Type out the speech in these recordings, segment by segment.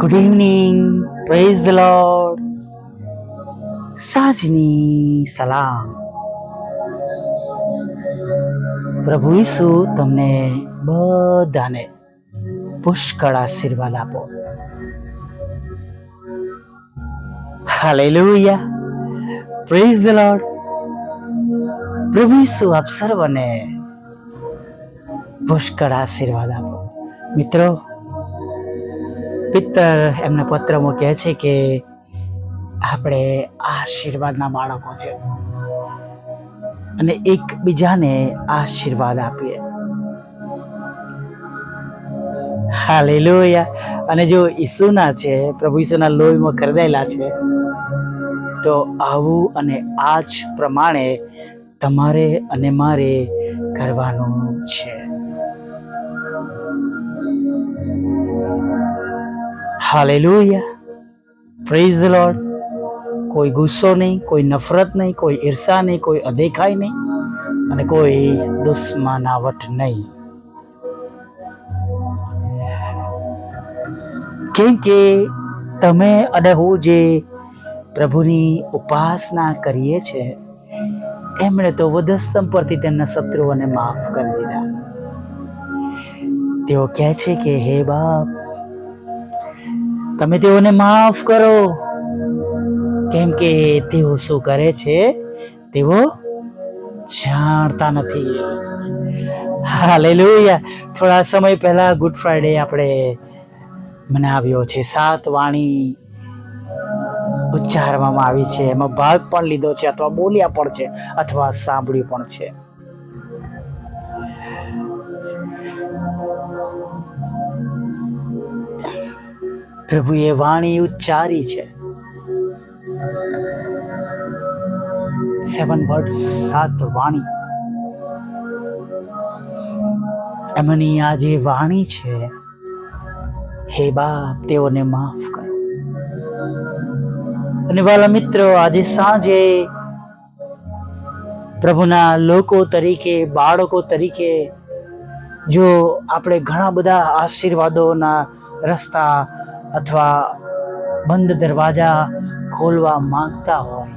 Good evening praise the lord સાંજની સલામ પ્રભુ ઈસુ તમને બધાને પુષ્કળ આશીર્વાદ આપો. હાલેલુયા પ્રેઝ ધ લોર્ડ પ્રભુ ઈસુ આપ સર્વને પુષ્કળ આશીર્વાદ આપો. મિત્રો પિત્તર એમના પત્રમાં કહે છે કે આપણે આશીર્વાદના બાળકો છે. અને એકબીજાને આશીર્વાદ આપીએ. હાલેલુયા. અને જો ઈસુના છે, પ્રભુ ઈસુના લોહીમાં ખરીદાયેલા છે, તો આવું અને આ જ પ્રમાણે તમારે અને મારે કરવાનું છે. હાલેલુયા પ્રેઝ લોર્ડ કોઈ ગુસ્સો નહીં કોઈ નફરત નહીં કોઈ ઈર્ષા નહીં કોઈ અદેખાઈ નહીં અને કોઈ દુશ્મનાવટ નહીં કેમ કે તમે અને હું જે પ્રભુની ઉપાસના કરીએ છે એમણે તો વધસ્તંભ પરથી તેમના શત્રુઓને માફ કરી દીધા તેઓ કહે છે કે હે બાપ તમે તેઓને માફ કરો. કેમ કે તેઓ શું કરે છે? તેઓ જાણતા નથી. હાલેલુયા. થોડા સમય પહેલા ગુડ ફ્રાઈડે આપણે મનાવ્યો છે. સાત વાણી ઉચ્ચારવામાં આવી છે. એમાં ભાગ પણ લીધો છે અથવા બોલ્યા પણ છે અથવા સાંભળ્યું પણ છે. પ્રભુએ વાણી ઉચ્ચારી છે. સેવન વર્ડ સાત વાણી. એમની આ જે વાણી છે. હે બાપ, તેઓને માફ કરો. અને વાલા મિત્રો, આજે સાંજે પ્રભુના લોકો તરીકે, બાળકો તરીકે, જો આપણે ઘણા બધા આશીર્વાદોના રસ્તા અથવા બંધ દરવાજા ખોલવા માંગતા હોય.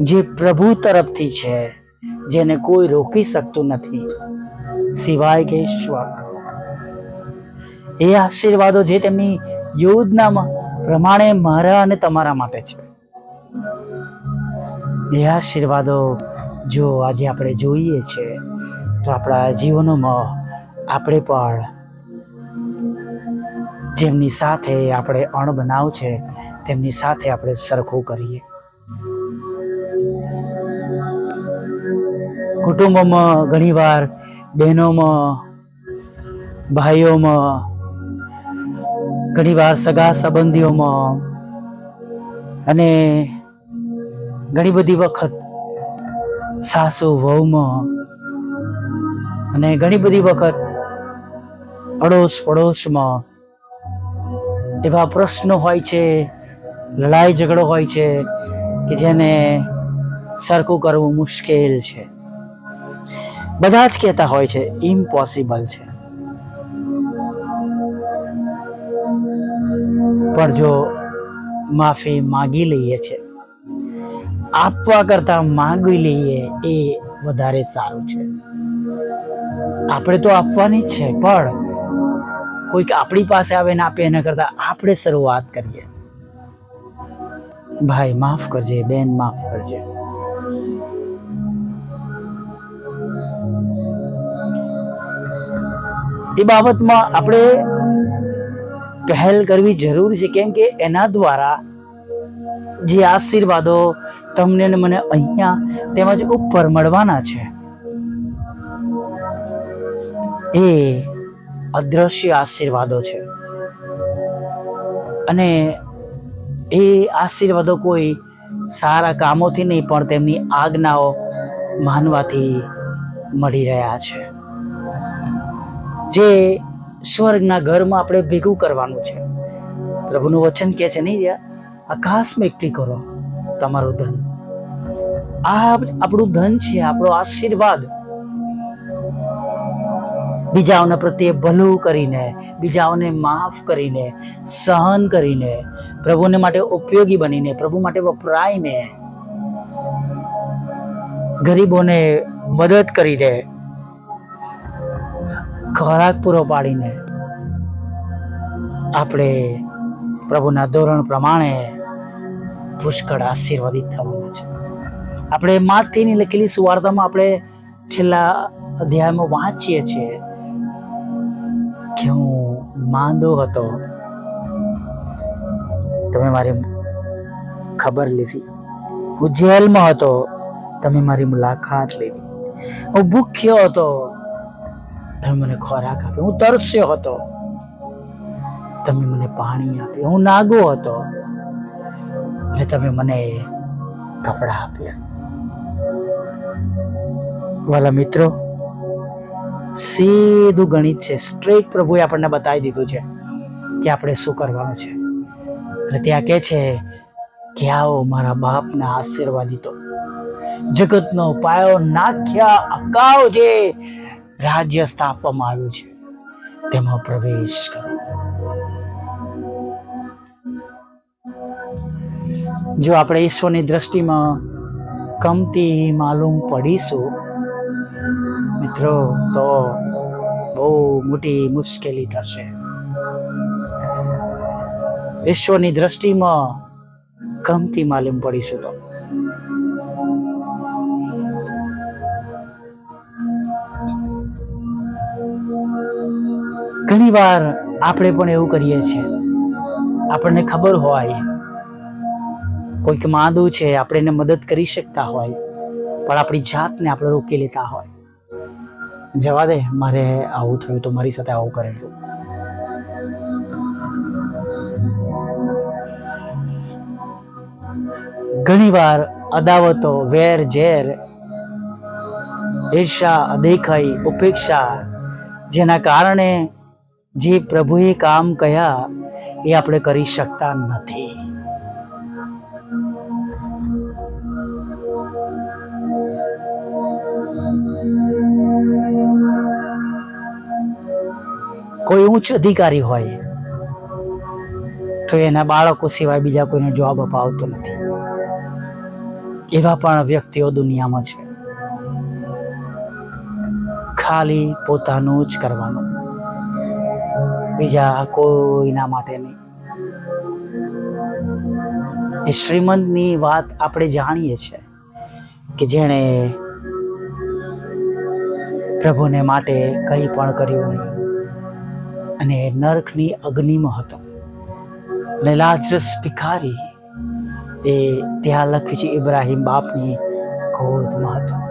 જે પ્રભુ તરફથી છે, જેને કોઈ રોકી શકતું નથી. સિવાય કે ઈશ્વર. એ આશીર્વાદો જે તેમની યોજનામાં પ્રમાણે મારા અને તમારા માટે છે. એ આશીર્વાદો જો આજે આપણે જોઈએ છે, તો આપણા જીવનોમાં આપણે પણ જેમની સાથે આપણે અણબનાવ છે, તેમની સાથે આપણે સરખું કરીએ. કુટુંબોમાં ઘણીવાર, બહેનોમાં, ભાઈઓમાં, ઘણીવાર સગા સંબંધીઓમાં અને ઘણી બધી વખત સાસુ વહુમાં અને ઘણી બધી વખત અડોશ પડોશમાં એવા પ્રશ્નો હોય છે, લડાઈ ઝઘડો હોય છે કે જેને સરખું કરવું મુશ્કેલ છે. બધા જ કહેતા હોય છે ઇમ્પોસિબલ છે. પણ જો માફી માગી લઈએ છે, આપવા કરતા માગી લઈએ એ વધારે સારું છે. આપણે તો આપવાની જ છે, પણ કોઈક આપણી પાસે આવે ને આપે એના કરતા આપણે શરૂઆત કરીએ. ભાઈ, માફ કરજે, બેન, માફ કરજે. એ બાબતમાં આપણે પહેલ કરવી જરૂરી છે, કેમ કે એના દ્વારા જે આશીર્વાદો તમને ને મને અહીંયા તેમજ ઉપર મળવાના છે, એ અદ્રશ્ય આશીર્વાદો છે. અને એ આશીર્વાદો કોઈ સારા કામોથી નહીં, પણ તેમની આજ્ઞાઓ માનવાથી મળી રહ્યા છે. જે સ્વર્ગના ઘરમાં આપણે ભેગું કરવાનું છે. પ્રભુનું વચન કહે છે નહીં યાર આકાશમાં એકઠી કરો તમારું ધન. આ આપણું ધન છે, આપણો આશીર્વાદ. બીજાઓને પ્રત્યે ભલું કરીને, બીજાઓને માફ કરીને, સહન કરીને, પ્રભુને માટે ઉપયોગી બનીને, પ્રભુ માટે વપરાઈને, ગરીબોને મદદ કરીને, ખોરાક પૂરો પાડીને આપણે પ્રભુના ધોરણ પ્રમાણે પુષ્કળ આશીર્વાદિત થવાના છે. આપણે માથીની લખેલી સુવાર્તામાં આપણે છેલ્લા અધ્યાયમાં વાંચીએ છીએ કે હું માંદો હતો. તમે મારી ખબર લીધી. હું જેલમાં હતો. તમે મારી મુલાકાત લીધી. હું ભૂખ્યો હતો. તમે મને ખોરાક આપ્યો. હું તરસ્યો હતો. તમે મને પાણી આપ્યું. હું નાગો હતો. અને તમે મને કપડાં આપ્યા. વાલા મિત્રો સીધું ગણિત છે. સ્ટ્રેટ પ્રભુએ આપણને બતાવી દીધું છે કે આપણે શું કરવાનું છે. અને ત્યાં કહે છે કે આવો મારા બાપના આશીર્વાદિતો જગતનો પાયો નાખ્યા અગાઉ જે રાજ્ય સ્થાપવામાં આવ્યું છે, તેમાં પ્રવેશ કરો. જો આપણે ઈશ્વરની દ્રષ્ટિમાં કમતી માલુમ પડીશું મિત્રો, તો બહુ મોટી મુશ્કેલી થશે. વિશ્વની દ્રષ્ટિમાં કમતી માલુમ પડીશું તો. ઘણી વાર આપણે પણ એવું કરીએ છીએ, આપણને ખબર હોય, કોઈક માંદું છે, આપણે એને મદદ કરી શકતા હોય, પણ આપણી જાતને આપણે રોકી લેતા હોય. જવા દે, મારે આવું થયું તો મારી સાથે આવું કરેલું ઘણીવાર અદાવતો, વેર ઝેર ઈર્ષા અદેખાઈ, ઉપેક્ષા, જેના કારણે જે પ્રભુએ કામ કહ્યા એ આપણે કરી શકતા નથી. કોઈ ઉચ્ચ અધિકારી હોય, તો એના બાળકો સિવાય બીજા કોઈને જવાબ અપાવતો નથી. એવા પણ વ્યક્તિઓ દુનિયામાં છે. ખાલી પોતાનું જ કરવાનું. બીજા કોઈના માટે નહીં. એ શ્રીમંતની વાત આપણે જાણીએ છીએ કે જેણે પ્રભુને માટે કંઈ પણ કર્યું નહીં. અને નરકની અગ્નિમાં હતો. અને લાજરસ ભિખારી એ ત્યાં લખ્યું છે ઇબ્રાહિમ બાપની ગોદમાં હતો.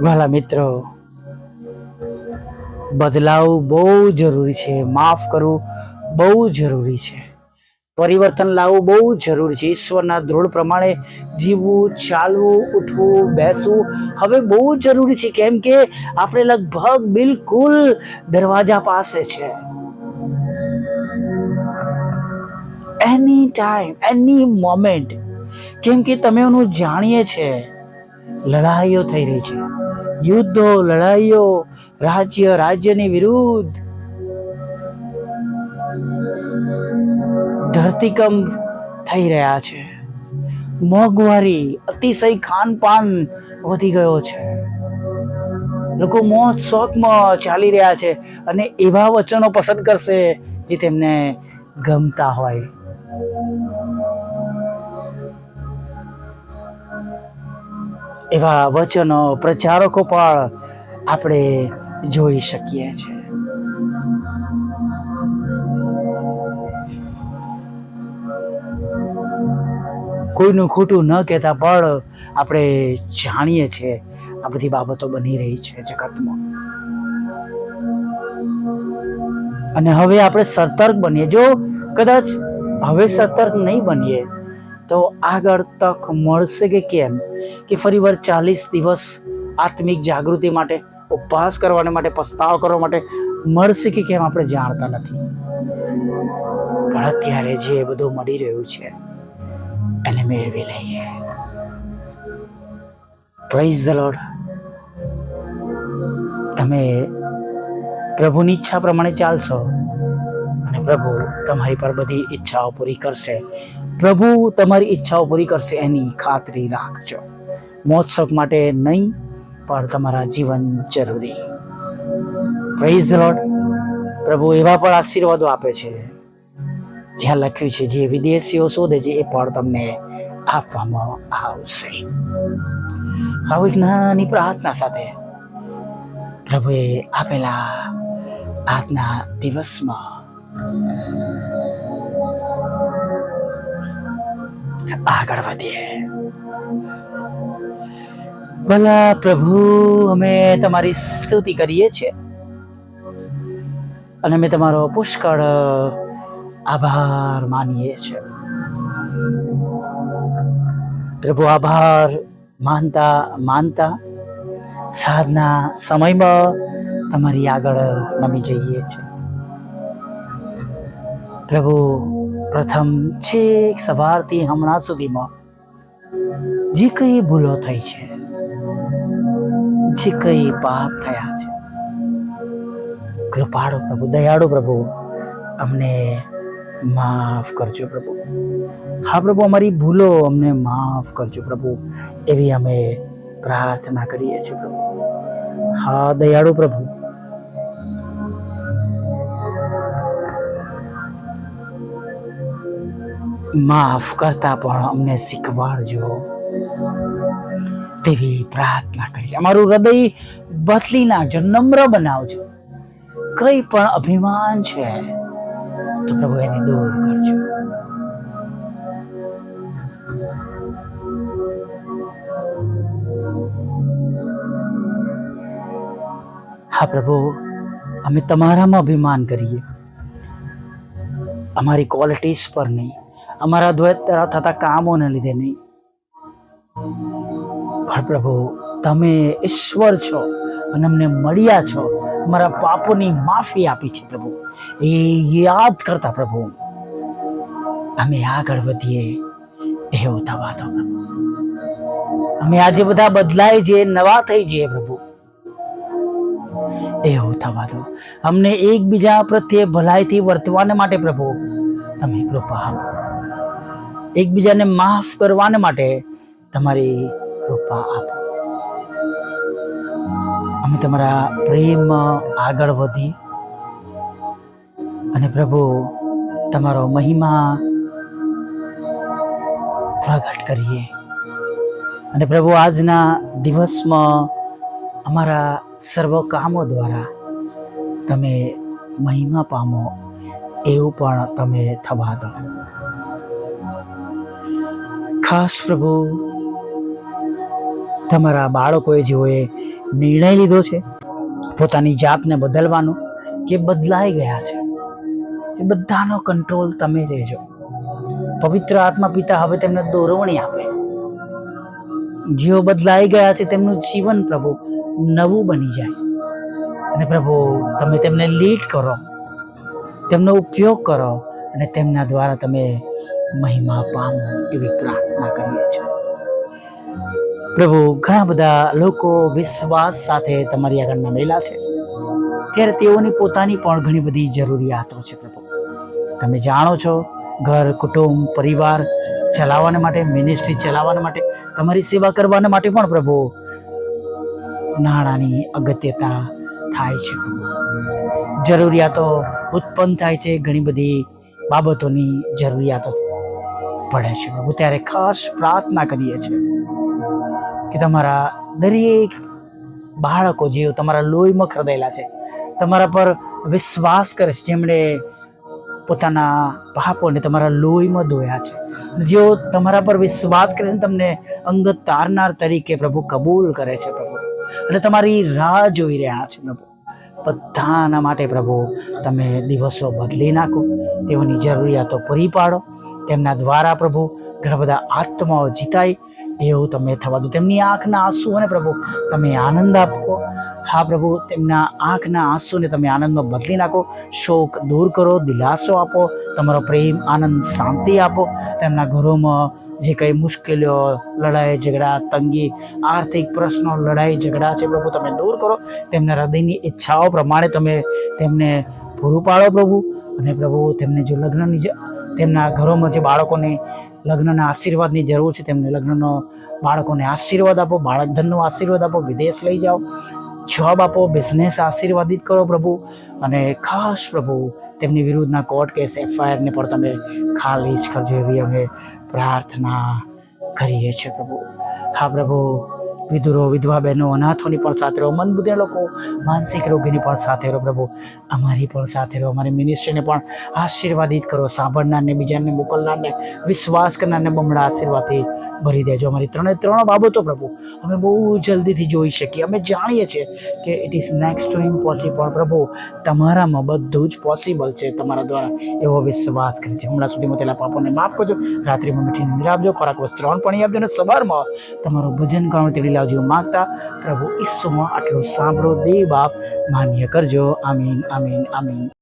વાલા મિત્રો, બદલાવ બહુ જરૂરી છે, માફ કરવું બહુ જરૂરી છે. પરિવર્તન લાવવું બહુ જરૂરી છે. ઈશ્વરના દ્રોડ પ્રમાણે જીવવું, ચાલવું, ઉઠવું, બેસવું હવે બહુ જરૂરી છે. કેમ કે આપણે લગભગ બિલકુલ દરવાજા પાસે છે. એની ટાઈમ એની મોમેન્ટ કેમ કે તમે એનું જાણીએ છે. લડાઈઓ થઈ રહી છે. યુદ્ધો, લડાઈઓ, રાજ્ય, રાજ્યની વિરુદ્ધ ધરતીકંપ થઈ રહ્યા છે. મોંઘવારી અતિશય ખાનપાન વધી ગયો છે. લોકો મોત શોખમાં ચાલી રહ્યા છે અને એવા વચનો પસંદ કરશે જે તેમને ગમતા હોય. એવા વચનો પ્રચારકો પણ આપણે જોઈ શકીએ છીએ. કોઈનું ખોટું ન કહેતા પણ આપણે જાણીએ છીએ આ બધી બાબતો બની રહી છે જગતમાં. અને હવે આપણે સતર્ક બનીએ. જો કદાચ હવે સતર્ક નહીં બનીએ, તો આગળ તક મળશે કે કેમ? કે ફરીવાર ચાલીસ દિવસ આત્મિક જાગૃતિ માટે, ઉપવાસ કરવાને માટે, પસ્તાવ કરવા માટે મળશે કે કેમ આપણે જાણતા નથી. પણ અત્યારે જે બધું મળી રહ્યું છે એને મેળવી લઈએ. પ્રાઇઝ ધ લોર્ડ તમે પ્રભુની ઈચ્છા પ્રમાણે ચાલશો અને પ્રભુ તમારી પર બધી ઈચ્છાઓ પૂરી કરશે. પ્રભુ તમારી ઈચ્છાઓ પૂરી કરશે એની ખાતરી રાખજો. મોત્સવ માટે નહીં, પણ તમારા જીવન જરૂરી. પ્રેઝ ધ લોર્ડ પ્રભુ એવા પણ આશીર્વાદો આપે છે. જ્યાં લખ્યું છે, જે વિદેશીઓ શોધે છે, એ પણ તમને આપવામાં આવશે. આવું એક નાની પ્રાર્થના સાથે પ્રભુએ આપેલા આજના દિવસમાં આગળ વધીએ. ભલા પ્રભુ, અમે તમારી સ્તુતિ કરીએ છીએ અને અમે તમારો પુષ્કળ આભાર માનીએ છીએ પ્રભુ આભાર માનતા માનતા સાધના સમયમાં તમારી આગળ નમી જઈએ છીએ પ્રભુ પ્રથમ છેક સવારથી હમણાં સુધીમાં જે કંઈ ભૂલો થઈ છે જે કંઈ પાપ થયા છે કૃપાળુ પ્રભુ દયાળુ પ્રભુ અમને માફ કરજો પ્રભુ. હા પ્રભુ, અમારી ભૂલો અમને માફ કરજો પ્રભુ. એવી અમે પ્રાર્થના કરીએ છીએ પ્રભુ. હા, દયાળુ પ્રભુ. માફ કરતા પણ અમને શીખવાડજો. તેવી પ્રાર્થના કરી અમારું હૃદય બદલી નાખજો નમ્ર બનાવજો. કઈ પણ અભિમાન છે તો પ્રભુ એને દૂર કરજો. હા પ્રભુ, અમે તમારામાં અભિમાન કરીએ. અમારી ક્વોલિટીઝ પર નહીં. અમારા દ્વારા થતા કામોને લીધે નહીં. પણ પ્રભુ, તમે ઈશ્વર છો. અને અમને મળ્યા છો. અમારા પાપોની માફી આપી છે પ્રભુ. એ યાદ કરતા પ્રભુ. અમે આગળ વધીએ. એવું થવા દો અમે આજે બધા બદલાય જઈએ, નવા થઈ જઈએ પ્રભુ. એવું થવા દો. અમને એકબીજા પ્રત્યે ભલાઈથી વર્તવાને માટે પ્રભુ, તમે કૃપા આપો. એકબીજાને માફ કરવાને માટે તમારી કૃપા આપો. અમે તમારા પ્રેમ આગળ વધી અને પ્રભુ, તમારો મહિમા પ્રગટ કરીએ. અને પ્રભુ, આજના દિવસમાં અમારા સર્વ કામો દ્વારા તમે મહિમા પામો, એવું પણ તમે થવા દો. ખાસ પ્રભુ, તમારા બાળકોએ જેઓએ નિર્ણય લીધો છે, પોતાની જાતને બદલવાનો, કે બદલાઈ ગયા છે. એ બધાનો કંટ્રોલ તમે રહેજો. પવિત્ર આત્મા પિતા હવે તેમને દોરવણી આપે. જેઓ બદલાઈ ગયા છે, તેમનું જીવન પ્રભુ નવું બની જાય. અને પ્રભુ, તમે તેમને લીડ કરો. તેમનો ઉપયોગ કરો. અને તેમના દ્વારા તમે મહિમા પામો એવી પ્રાર્થના કરીએ છીએ. પ્રભુ, ઘણા બધા લોકો વિશ્વાસ સાથે તમારી આગળ નમેલા છે. ત્યારે તેઓની પોતાની પણ ઘણી બધી જરૂરિયાતો છે પ્રભુ. તમે જાણો છો, ઘર, કુટુંબ, પરિવાર ચલાવવાને માટે મિનિસ્ટ્રી ચલાવવાના માટે, તમારી સેવા કરવાના માટે પણ પ્રભુ નાણાંની અગત્યતા થાય છે જરૂરિયાતો ઉત્પન્ન થાય છે, ઘણી બધી બાબતોની જરૂરિયાતો પડે છે પ્રભુ. ત્યારે ખાસ પ્રાર્થના કરીએ છીએ. કે તમારા દરેક બાળકો જેઓ તમારા લોહીમાં ખરદેલા છે, તમારા પર વિશ્વાસ કરે છે, જેમણે પોતાના પાપોને તમારા લોહીમાં ધોયા છે. જેઓ તમારા પર વિશ્વાસ કરે છે, તમને અંગત તારનાર તરીકે પ્રભુ કબૂલ કરે છે, પ્રભુ. અને તમારી રાહ જોઈ રહ્યા છે, પ્રભુ. બધાના માટે પ્રભુ, તમે દિવસો બદલી નાખો, તેઓની જરૂરિયાતો પૂરી પાડો. તેમના દ્વારા પ્રભુ ઘણા બધા આત્માઓ જીતાય એવું તમે થવા દો. તેમની આંખના આંસુઓને પ્રભુ, તમે આનંદ આપો. હા પ્રભુ, તેમના આંખના આંસુને તમે આનંદમાં બદલી નાખો. શોક દૂર કરો, દિલાસો આપો. તમારો પ્રેમ, આનંદ, શાંતિ આપો. તેમના ઘરોમાં જે કંઈ મુશ્કેલીઓ, લડાઈ, ઝઘડા, તંગી, આર્થિક પ્રશ્નો, લડાઈ, ઝઘડા છે પ્રભુ, તમે દૂર કરો. તેમના હૃદયની ઈચ્છાઓ પ્રમાણે તમે તેમને પૂરું પાડો પ્રભુ. અને પ્રભુ, તેમને જો લગ્નની જે, તેમના ઘરોમાં જે બાળકોને લગ્નના આશીર્વાદની જરૂર છે. તેમને લગ્નનો બાળકોને આશીર્વાદ આપો બાળક ધનનો આશીર્વાદ આપો, વિદેશ લઈ જાઓ. જોબ આપો બિઝનેસ આશીર્વાદિત કરો પ્રભુ. અને ખાસ પ્રભુ, તેમની વિરુદ્ધના કોર્ટ કેસ એફઆઈઆરને પણ તમે ખાલી જ કરજો એવી અમે પ્રાર્થના કરીએ છીએ પ્રભુ. હા પ્રભુ વિધુરો, વિધવા બહેનો, અનાથોની પણ સાથે રહો મંદબુદ્ધિના લોકો, માનસિક રોગીની પણ સાથે રહો પ્રભુ. અમારી પણ સાથે રહો, અમારી મિનિસ્ટ્રીને પણ આશીર્વાદિત કરો, સાંભળનારને, બીજાને મોકલનારને, વિશ્વાસ કરનારને બમણા આશીર્વાદથી ભરી દેજો. અમારી ત્રણે ત્રણ બાબતો પ્રભુ, અમે બહુ જલ્દીથી જોઈ શકીએ. અમે જાણીએ છીએ કે it is next to impossible પ્રભુ, તમારામાં બધું જ પોસિબલ છે તમારા દ્વારા. એવો વિશ્વાસ કરે છે. હમણાં સુધીમાં તેલા પાપોને માફ કરજો. રાત્રિમાં મીઠી નિંદ્રા આપજો. ખોરાક વસ્ત્રોણ પણ આપજો અને સવારમાં તમારું ભજન કરવાનું તેડી લાવજો માગતા પ્રભુ ઈસુમાં આટલું સાંભળો દે બાપ. માન્ય કરજો. આમીન આમીન આમીન.